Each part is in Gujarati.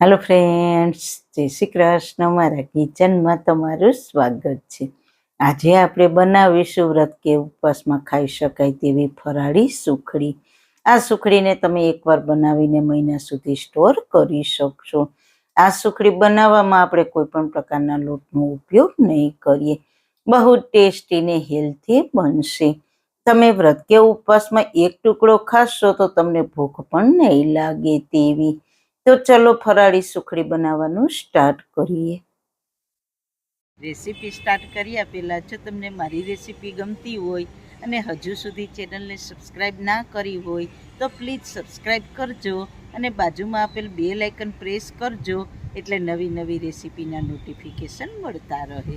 હેલો ફ્રેન્ડ્સ જય શ્રી કૃષ્ણ. મારા કિચનમાં તમારું સ્વાગત છે. આજે આપણે બનાવીશું વ્રત કે ઉપવાસમાં ખાઈ શકાય તેવી ફરાળી સુખડી. આ સુખડીને તમે એકવાર બનાવીને મહિના સુધી સ્ટોર કરી શકશો. આ સુખડી બનાવવામાં આપણે કોઈ પણ પ્રકારના લોટનો ઉપયોગ નહીં કરીએ. બહુ ટેસ્ટી ને હેલ્થી બનશે. તમે વ્રત કે ઉપવાસમાં એક ટુકડો ખાશો તો તમને ભૂખ પણ નહીં લાગે તેવી. તો ચલો ફરાળી સુખડી બનાવવાનું સ્ટાર્ટ કરીએ. રેસીપી સ્ટાર્ટ કર્યા પહેલાં જો તમને મારી રેસીપી ગમતી હોય અને હજુ સુધી ચેનલને સબસ્ક્રાઈબ ના કરી હોય તો પ્લીઝ સબસ્ક્રાઈબ કરજો અને બાજુમાં આપેલ બે લાઇકન પ્રેસ કરજો એટલે નવી નવી રેસીપીના નોટિફિકેશન મળતા રહે.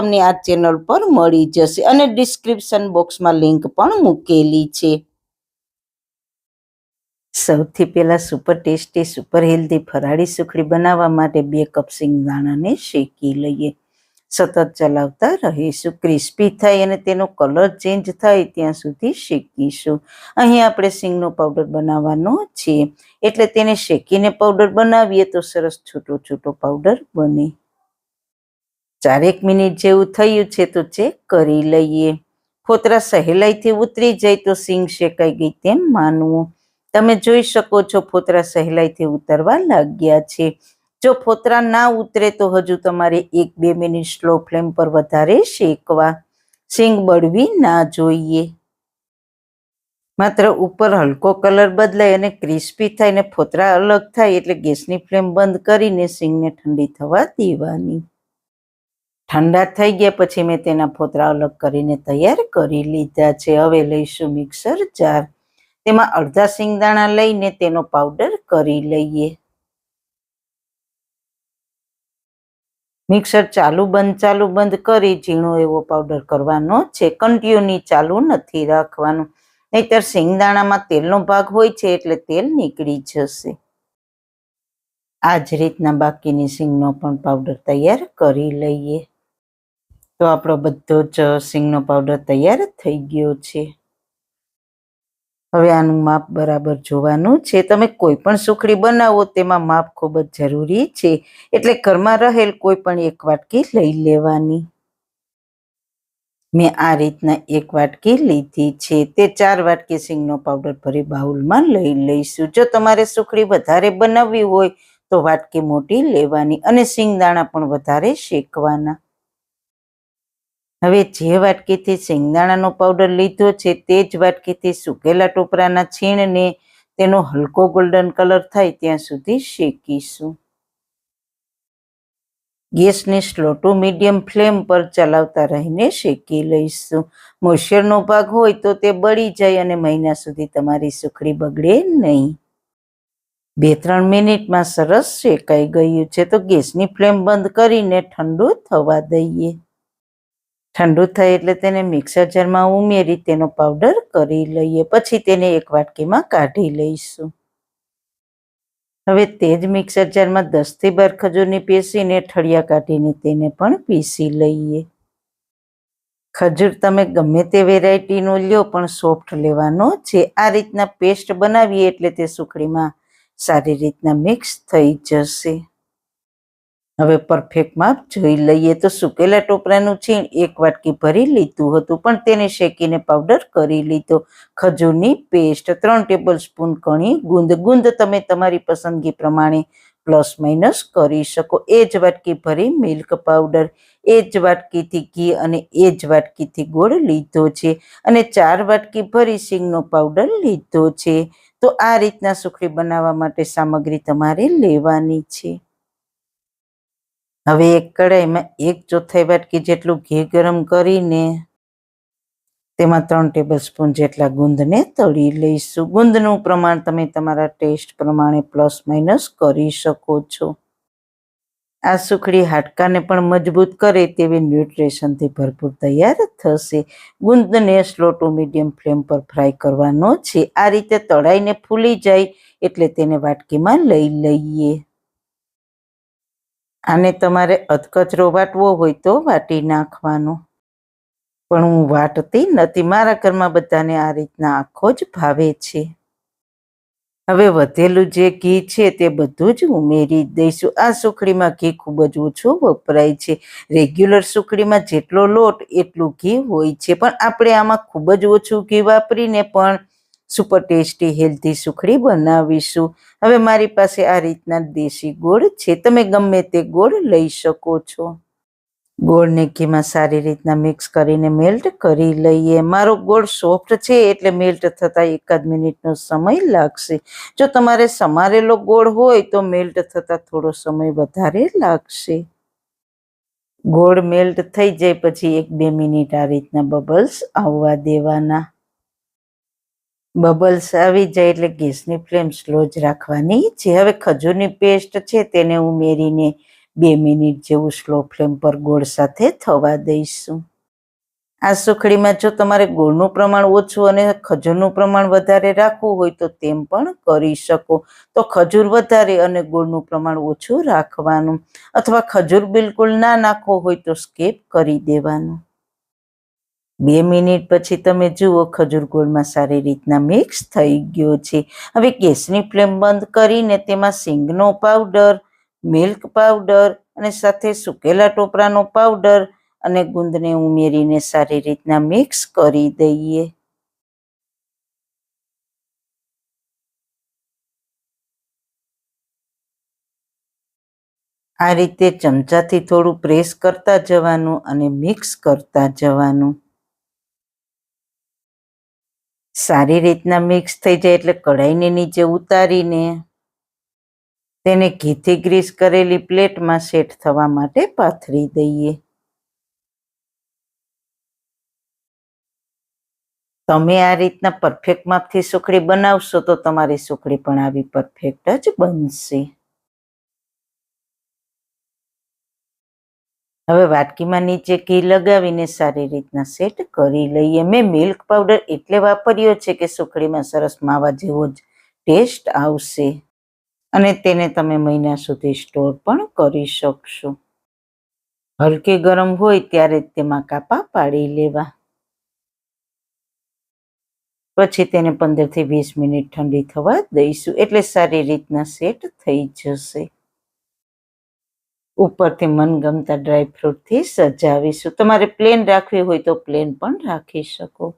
તમને આ ચેનલ પર મળી જશે અને ડિસ્ક્રિપ્શન બોક્સમાં લિંક પણ મૂકેલી છે. સૌથી પહેલા સુપર ટેસ્ટી સુપર હેલ્ધી ફરાળી સુખડી બનાવવા માટે બે કપ સિંગદાણાને શેકી લઈએ. સતત ચલાવતા રહીશું ક્રિસ્પી થાય અને તેનો કલર ચેન્જ થાય ત્યાં સુધી શેકીશું. અહીં આપણે સિંગનો પાવડર બનાવવાનો છે. એટલે તેને શેકીને પાવડર બનાવીએ તો સરસ છૂટો છૂટો પાવડર બને. ચારેક મિનિટ જેવું થયું છે તો ચેક કરી લઈએ. ફોતરા સહેલાઈથી ઉતરી જાય તો સિંગ શેકાઈ ગઈ તેમ માનવું. તમે જોઈ શકો છો ફોતરા સહેલાઈથી ઉતરવા લાગ્યા છે. જો ફોતરા ના ઉતરે તો હજુ તમારે એક બે મિનિટ સ્લો ફ્લેમ પર વધારે શેકવા. સિંગ બળવી ના જોઈએ. માત્ર ઉપર હલકો કલર બદલાય અને ક્રિસ્પી થાય ને ફોતરા અલગ થાય એટલે ગેસની ફ્લેમ બંધ કરીને સિંગને ઠંડી થવા દેવાની. ઠંડા થઈ ગયા પછી મેં તેના ફોતરા અલગ કરીને તૈયાર કરી લીધા છે. હવે લઈશું મિક્સર જાર. તેમાં અડધા સિંગદાણા લઈને તેનો પાવડર કરી લઈએ. મિક્સર ચાલુ બંધ ચાલુ બંધ કરી ઝીણો એવો પાવડર કરવાનો છે. કન્ટિન્યુની ચાલુ નથી રાખવાનું. નહીતર સિંગદાણામાં તેલનો ભાગ હોય છે એટલે તેલ નીકળી જશે. આ જ રીતના બાકીની સિંગનો પણ પાવડર તૈયાર કરી લઈએ. તો આપણો બધો જ સિંગનો પાવડર તૈયાર થઈ ગયો છે. હવે આનું માપ બરાબર જોવાનું છે. તમે કોઈ પણ સુખડી બનાવો તેમાં માપ ખૂબ જ જરૂરી છે. એટલે ઘરમાં રહેલ કોઈ પણ એક વાટકી લઈ લેવાની. મેં આ રીતના એક વાટકી લીધી છે. તે ચાર વાટકી સિંગનો પાવડર ભરી બાઉલમાં લઈ લઈશું. જો તમારે સુખડી વધારે બનાવવી હોય તો વાટકી મોટી લેવાની અને સિંગદાણા પણ વધારે શેકવાના. હવે જે વાટકીથી શેંગદાણાનો પાવડર લીધો છે તે જ વાટકીથી સૂકેલા ટોપરાના છીણને તેનો હલકો ગોલ્ડન કલર થાય ત્યાં સુધી શેકીશું. ગેસને સ્લો ટુ મીડિયમ ફ્લેમ પર ચલાવતા રહીને શેકી લઈશું. મોઇશ્ચરનો ભાગ હોય તો તે બળી જાય અને મહિના સુધી તમારી સુખડી બગડે નહીં. બે ત્રણ મિનિટમાં સરસ શેકાઈ ગયું છે તો ગેસની ફ્લેમ બંધ કરીને ઠંડુ થવા દઈએ. ઠંડુ થાય એટલે તેને મિક્સર જારમાં ઉમેરી તેનો પાવડર કરી લઈએ. પછી તેને એક વાટકીમાં કાઢી લઈશું. હવે તે જ મિક્સર જારમાં દસથી બાર ખજૂરની પીસીને ઠળિયા કાઢીને તેને પણ પીસી લઈએ. ખજૂર તમે ગમે તે વેરાયટીનો લ્યો, પણ સોફ્ટ લેવાનો છે. આ રીતના પેસ્ટ બનાવીએ એટલે તે સુખડીમાં સારી રીતના મિક્સ થઈ જશે. હવે પરફેક્ટ માપ જોઈ લઈએ તો સુકેલા ટોપરાનું છીણ એક વાટકી ભરી લીધું હતું, પણ તેને શેકીને પાવડર કરી લીધો. ખજૂરની પેસ્ટ ત્રણ ટેબલ સ્પૂન કણી, ગુંદ ગુંદ તમે તમારી પસંદગી પ્રમાણે પ્લસ માઇનસ કરી શકો. એ જ વાટકી ભરી મિલ્ક પાવડર એ જ વાટકીથી ઘી અને એ જ વાટકીથી ગોળ લીધો છે. અને ચાર વાટકી ભરી સિંગનો પાવડર લીધો છે. તો આ રીતના સુખડી બનાવવા માટે સામગ્રી તમારે લેવાની છે. હવે એક કડાઈમાં એક ચોથાઈ વાટકી જેટલું ઘી ગરમ કરીને તેમાં ત્રણ ટેબલ સ્પૂન જેટલા ગુંદને તળી લઈશું. ગુંદનું પ્રમાણ તમે તમારા ટેસ્ટ પ્રમાણે પ્લસ માઇનસ કરી શકો છો. આ સુખડી હાડકાને પણ મજબૂત કરે તેવી ન્યુટ્રિશનથી ભરપૂર તૈયાર થશે. ગુંદને સ્લો ટુ મીડિયમ ફ્લેમ પર ફ્રાય કરવાનો છે. આ રીતે તળાઈને ફૂલી જાય એટલે તેને વાટકીમાં લઈ લઈએ. આને તમારે અધકચરો વાટવો હોય તો વાટી નાખવાનો. પણ હું વાટતી નથી. મારા ઘરમાં બધાને આ રીતના આખો જ ભાવે છે. હવે વધેલું જે ઘી છે તે બધું જ ઉમેરી દઈશું. આ સુખડીમાં ઘી ખૂબ જ ઓછું વપરાય છે. રેગ્યુલર સુખડીમાં જેટલો લોટ એટલું ઘી હોય છે. પણ આપણે આમાં ખૂબ જ ઓછું ઘી વાપરીને પણ સુપર ટેસ્ટી, હેલ્ધી, સુખડી બનાવીશું. હવે મારી પાસે આ રીતના દેશી ગોળ છે. તમે ગમે તે ગોળ લઈ શકો છો. ગોળને ઘીમાં સારી રીતના મિક્સ કરીને મેલ્ટ કરી લઈએ. મારો ગોળ સોફ્ટ છે એટલે મેલ્ટ થતાં એકાદ મિનિટનો સમય લાગશે. જો તમારે સમારેલો ગોળ હોય તો મેલ્ટ થતાં થોડો સમય વધારે લાગશે. ગોળ મેલ્ટ થઈ જાય પછી એક બે મિનિટ આ રીતના બબલ્સ આવવા દેવાના. બબલ્સ આવી જાય એટલે ગેસની ફ્લેમ સ્લો જ રાખવાની. છે, હવે ખજૂરની પેસ્ટ છે, તેને ઉમેરીને બે મિનિટ જેવું સ્લો ફ્લેમ પર ગોળ સાથે થવા દઈશું. આ સુખડીમાં જો તમારે ગોળનું પ્રમાણ ઓછું અને ખજૂરનું પ્રમાણ વધારે રાખવું હોય તો તેમ પણ કરી શકો. તો ખજૂર વધારે અને ગોળનું પ્રમાણ ઓછું રાખવાનું. અથવા ખજૂર બિલકુલ ના નાખવો હોય તો સ્કેપ કરી દેવાનું. બે મિનિટ પછી તમે જુઓ, ખજૂર ગોળમાં સારી રીતના મિક્સ થઈ ગયો છે. હવે ગેસની ફ્લેમ બંધ કરીને તેમાં સિંગનો પાવડર, મિલ્ક પાવડર અને સાથે સુકેલા ટોપરાનો પાવડર અને ગુંદને ઉમેરીને સારી રીતના મિક્સ કરી દઈએ. આ રીતે ચમચાથી થોડું પ્રેસ કરતા જવાનું અને મિક્સ કરતા જવાનું. સારી રીતના મિક્સ થઈ જાય એટલે કઢાઈને નીચે ઉતારીને તેને ઘીથી ગ્રીસ કરેલી પ્લેટમાં સેટ થવા માટે પાથરી દઈએ. તમે આ રીતના પરફેક્ટ માપથી સુખડી બનાવશો તો તમારી સુખડી પણ આવી પરફેક્ટ જ બનશે. હવે વાટકીમાં નીચે ઘી લગાવીને સારી રીતના સેટ કરી લઈએ. મેં મિલ્ક પાવડર એટલે વાપર્યો છે કે સુખડીમાં સરસ માવા જેવો જ ટેસ્ટ આવશે. અને તેને તમે મહિના સુધી સ્ટોર પણ કરી શકશો. હલકી ગરમ હોય ત્યારે તેમાં કાપા પાડી લેવા. પછી તેને પંદરથી વીસ મિનિટ ઠંડી થવા દઈશું. એટલે સારી રીતના સેટ થઈ જશે. ઉપરથી મનગમતા ડ્રાયફ્રૂટથી સજાવીશું. તમારે પ્લેન રાખવી હોય તો પ્લેન પણ રાખી શકો.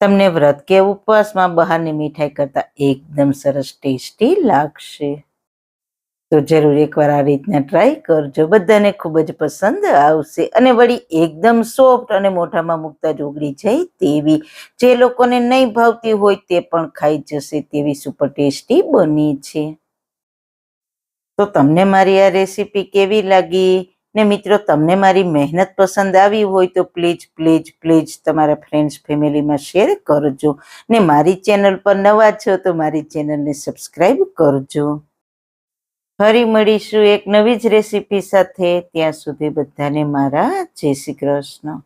તમને વ્રત કે ઉપવાસમાં બહારની મીઠાઈ કરતાં એકદમ સરસ ટેસ્ટી લાગશે. તો જરૂર એકવાર આ રીતના ટ્રાય કરજો. બધાને ખૂબ જ પસંદ આવશે અને વળી એકદમ સોફ્ટ અને મોઢામાં મૂકતા જ ઉગડી જાય તેવી. જે લોકોને નહીં ભાવતી હોય તે પણ ખાઈ જશે તેવી સુપર ટેસ્ટી બની છે. તો તમને મારી આ રેસીપી કેવી લાગી? ને મિત્રો, તમને મારી મહેનત પસંદ આવી હોય તો પ્લીઝ પ્લીઝ પ્લીઝ તમારા ફ્રેન્ડ્સ ફેમિલીમાં શેર કરજો. ને મારી ચેનલ પર નવા છો તો મારી ચેનલને સબસ્ક્રાઈબ કરજો. ફરી મળીશું એક નવી જ રેસીપી સાથે. ત્યાં સુધી બધાને મારા જય શ્રી કૃષ્ણ.